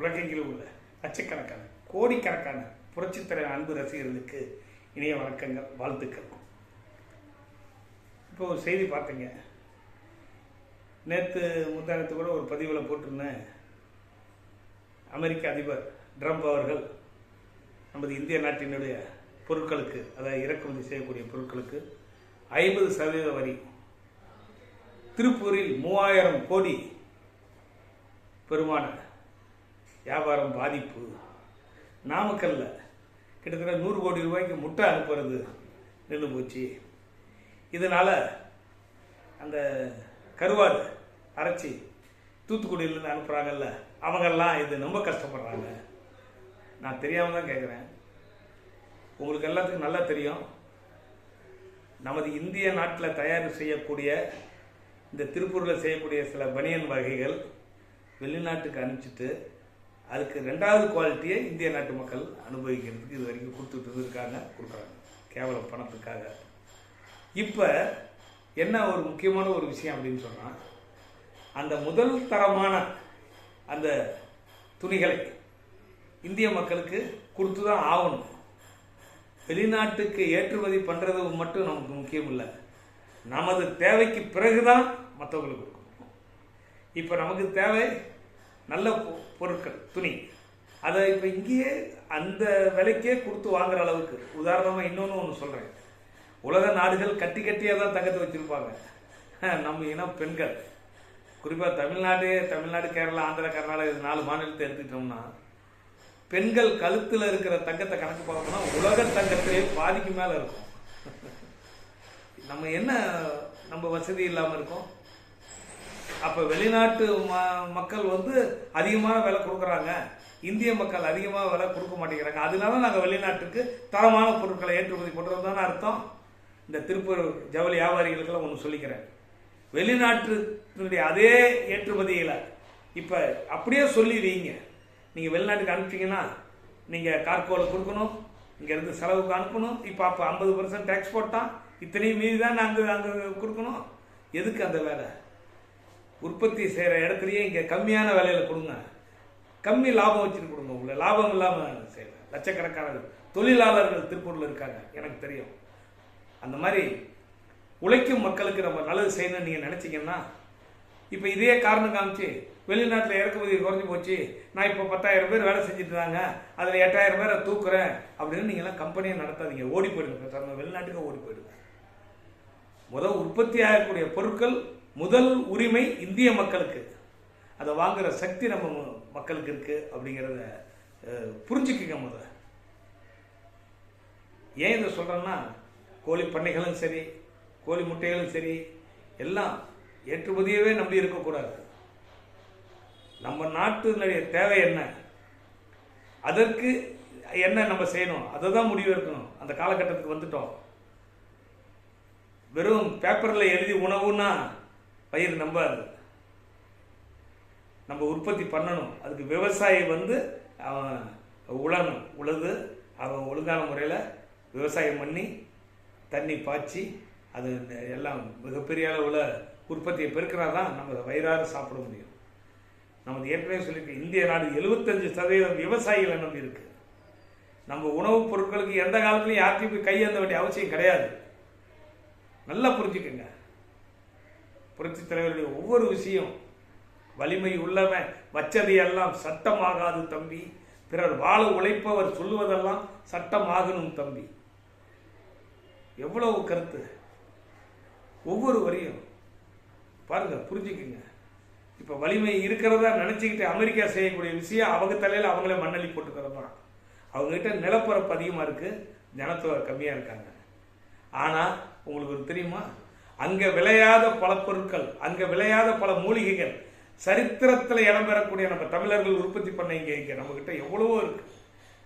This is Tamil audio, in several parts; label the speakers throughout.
Speaker 1: உலகெங்கிலும் உள்ள லட்சக்கணக்கான கோடிக்கணக்கான புரட்சித்தலைவர் அன்பு ரசிகர்களுக்கு இணைய வணக்கங்கள் வாழ்த்துக்கள். இப்போ ஒரு செய்தி பார்த்தீங்க. நேற்று முந்தானத்து கூட ஒரு பதிவில் போட்டிருந்தேன். அமெரிக்க அதிபர் ட்ரம்ப் அவர்கள் நமது இந்திய நாட்டினுடைய பொருட்களுக்கு அதாவது இறக்குமதி செய்யக்கூடிய பொருட்களுக்கு ஐம்பது சதவீத வரி. திருப்பூரில் மூவாயிரம் கோடி பெருமான வியாபாரம் பாதிப்பு. நாமக்கல்ல கிட்டத்தட்ட நூறு கோடி ரூபாய்க்கு முட்டை அனுப்புறது நின்று போச்சு. இதனால் அந்த கருவாடு அரைச்சி தூத்துக்குடியிலேருந்து அனுப்புகிறாங்கல்ல அவங்கெல்லாம் இது ரொம்ப கஷ்டப்படுறாங்க. நான் தெரியாமல் தான் கேட்குறேன் உங்களுக்கு எல்லாத்துக்கும் நல்லா தெரியும். நமது இந்திய நாட்டில் தயார் செய்யக்கூடிய இந்த திருப்பூரில் செய்யக்கூடிய சில பனியன் வகைகள் வெளிநாட்டுக்கு அனுப்பிச்சிட்டு அதுக்கு ரெண்டாவது குவாலிட்டியை இந்திய நாட்டு மக்கள் அனுபவிக்கிறதுக்கு இது வரைக்கும் கொடுத்துட்டு இருக்காங்க கொடுக்குறாங்க. கேவலம் பணத்துக்காக. இப்போ என்ன ஒரு முக்கியமான ஒரு விஷயம் அப்படின்னு சொன்னால் அந்த முதல் தரமான அந்த துணிகளை இந்திய மக்களுக்கு கொடுத்து தான் ஆகணும். வெளிநாட்டுக்கு ஏற்றுமதி பண்ணுறது மட்டும் நமக்கு முக்கியம் இல்லை நமது தேவைக்கு பிறகுதான் மற்றவங்களுக்கு கொடுக்கணும். இப்போ நமக்கு தேவை நல்ல பொ- பொருட்கள் துணி. அதை இப்போ இங்கேயே அந்த விலைக்கே கொடுத்து வாங்குற அளவுக்கு. உதாரணமாக இன்னொன்று ஒன்று சொல்கிறேன் உலக நாடுகள் கட்டி கட்டியாக தான் தங்கத்தை வச்சுருப்பாங்க. நம்ம இனம் பெண்கள். குறிப்பாக தமிழ்நாடு தமிழ்நாடு கேரளா ஆந்திரா கர்நாடகா இது நாலு மாநிலத்தை எடுத்துக்கிட்டோம்னா பெண்கள் கழுத்தில் இருக்கிற தங்கத்தை கணக்கு பார்த்தோம்னா உலக தங்கத்திலே பாதிக்கு மேலே இருக்கும். நம்ம என்ன நம்ம வசதி இல்லாமல் இருக்கோம்? அப்போ வெளிநாட்டு ம மக்கள் வந்து அதிகமான விலை கொடுக்குறாங்க. இந்திய மக்கள் அதிகமாக விலை கொடுக்க மாட்டேங்கிறாங்க. அதனால நாங்கள் வெளிநாட்டுக்கு தரமான பொருட்களை ஏற்றுமதி பண்ணுறது தானே அர்த்தம். இந்த திருப்பூர் ஜவுளி வியாபாரிகளுக்கெல்லாம் ஒன்று சொல்லிக்கிறேன். வெளிநாட்டுடைய அதே ஏற்றுமதியில் இப்போ அப்படியே சொல்லிடுவீங்க. நீங்கள் வெளிநாட்டுக்கு அனுப்பிச்சிங்கன்னா நீங்கள் கார்கோவில் கொடுக்கணும் இங்கேருந்து செலவுக்கு அனுப்பணும். இப்போ அப்போ ஐம்பது பர்சன்ட் டேக்ஸ் போட்டான் இத்தனையும் மீறி தான் நாங்கள் அங்கே கொடுக்கணும். எதுக்கு அந்த வேலை? உற்பத்தி செய்கிற இடத்துலையே இங்கே கம்மியான விலையில் கொடுங்க. கம்மி லாபம் வச்சுட்டு கொடுங்க உள்ள லாபம் இல்லாமல் செய்யல. லட்சக்கணக்கான தொழிலாளர்கள் திருப்பூரில் இருக்காங்க எனக்கு தெரியும். அந்த மாதிரி உழைக்கும் மக்களுக்கு நம்ம நல்லது செய்யணும்னு நீங்கள் நினச்சிங்கன்னா இப்போ இதே காரணம் காமிச்சு வெளிநாட்டில் இறக்குமதி குறைஞ்சி போச்சு. நான் இப்போ பத்தாயிரம் பேர் வேலை செஞ்சுட்டு இருந்தாங்க அதில் எட்டாயிரம் பேரை தூக்குறேன் அப்படின்னு நீங்களாம் கம்பெனியை நடத்தாதீங்க. ஓடி போயிடுங்க. பேசாம வெளிநாட்டுக்கு ஓடி போயிடுங்க. முதல் உற்பத்தி ஆகக்கூடிய பொருட்கள் முதல் உரிமை இந்திய மக்களுக்கு. அதை வாங்குகிற சக்தி நம்ம ம- மக்களுக்கு இருக்கு அப்படிங்கிறத புரிஞ்சுக்கங்க முதல்ல. ஏன் இதை சொல்கிறேன்னா கோழி பண்ணைகளும் சரி கோழி முட்டைகளும் சரி எல்லாம் ஏற்றுமதியவே நம்பி இருக்கக்கூடாது. நம்ம நாட்டினுடைய தேவை என்ன? அதற்கு என்ன நம்ம செய்யணும்? அதை தான் முடிவு எடுக்கணும். அந்த காலகட்டத்துக்கு வந்துட்டோம். வெறும் பேப்பரில் எழுதி உணவுன்னா பயிர் நம்பாது. நம்ம உற்பத்தி பண்ணணும். அதுக்கு விவசாயி வந்து அவன் உழணும். உழுது அவன் ஒழுங்கான முறையில் விவசாயம் பண்ணி தண்ணி பாய்ச்சி அது எல்லாம் மிகப்பெரிய அளவில் உற்பத்தியை பெருக்கினா தான் நம்ம வயிறாறு சாப்பிட முடியும். நமது ஏற்கனவே சொல்லியிருக்க இந்திய நாடு எழுபத்தஞ்சு சதவீதம் விவசாயிகளை நம்பி இருக்கு. நம்ம உணவுப் பொருட்களுக்கு எந்த காலத்துலையும் யார்ட்டையும் போய் கையேந்த வேண்டிய அவசியம் கிடையாது. நல்லா புரிஞ்சுக்கோங்க. புரட்சி தலைவருடைய ஒவ்வொரு விஷயம் வலிமை உள்ளவன் வச்சதையெல்லாம் சட்டமாகாது தம்பி. பிறர் வாழ உழைப்பவர் சொல்லுவதெல்லாம் சட்டமாகணும் தம்பி. எவ்வளவு கருத்து? ஒவ்வொரு வரியும் பாருங்க புரிஞ்சுக்குங்க. இப்ப வலிமை இருக்கிறதா நினைச்சுக்கிட்டு அமெரிக்கா செய்யக்கூடிய விஷயம் அவங்க தலையில அவங்களே மண்ணள்ளி போட்டுக்கிறது தான் அவங்ககிட்ட நிலப்பரப்பு அதிகமா இருக்கு ஜனத்தொகை கம்மியா இருக்காங்க. ஆனா உங்களுக்கு தெரியுமா? அங்கே விளையாத பல பொருட்கள் அங்கே விளையாத பல மூலிகைகள் சரித்திரத்தில் இடம்பெறக்கூடிய நம்ம தமிழர்கள் உற்பத்தி பண்ண இங்கே இங்கே நம்மக்கிட்ட எவ்வளவோ இருக்கு.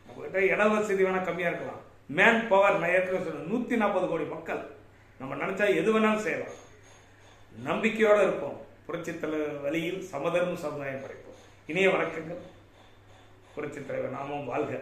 Speaker 1: நம்மக்கிட்ட இட வசதி வேணால் கம்மியாக இருக்கலாம். மேன் பவர் நான் ஏற்கனவே சொன்னேன் நாற்பது கோடி மக்கள். நம்ம நினச்சா எது வேணாலும் செய்யலாம். நம்பிக்கையோடு இருப்போம். புரட்சித்தலை வழியில் சமதர்ம சமுதாயம் படைப்போம். இனிய வணக்கங்கள். புரட்சித் தலைவர் நாமும் வாழ்க.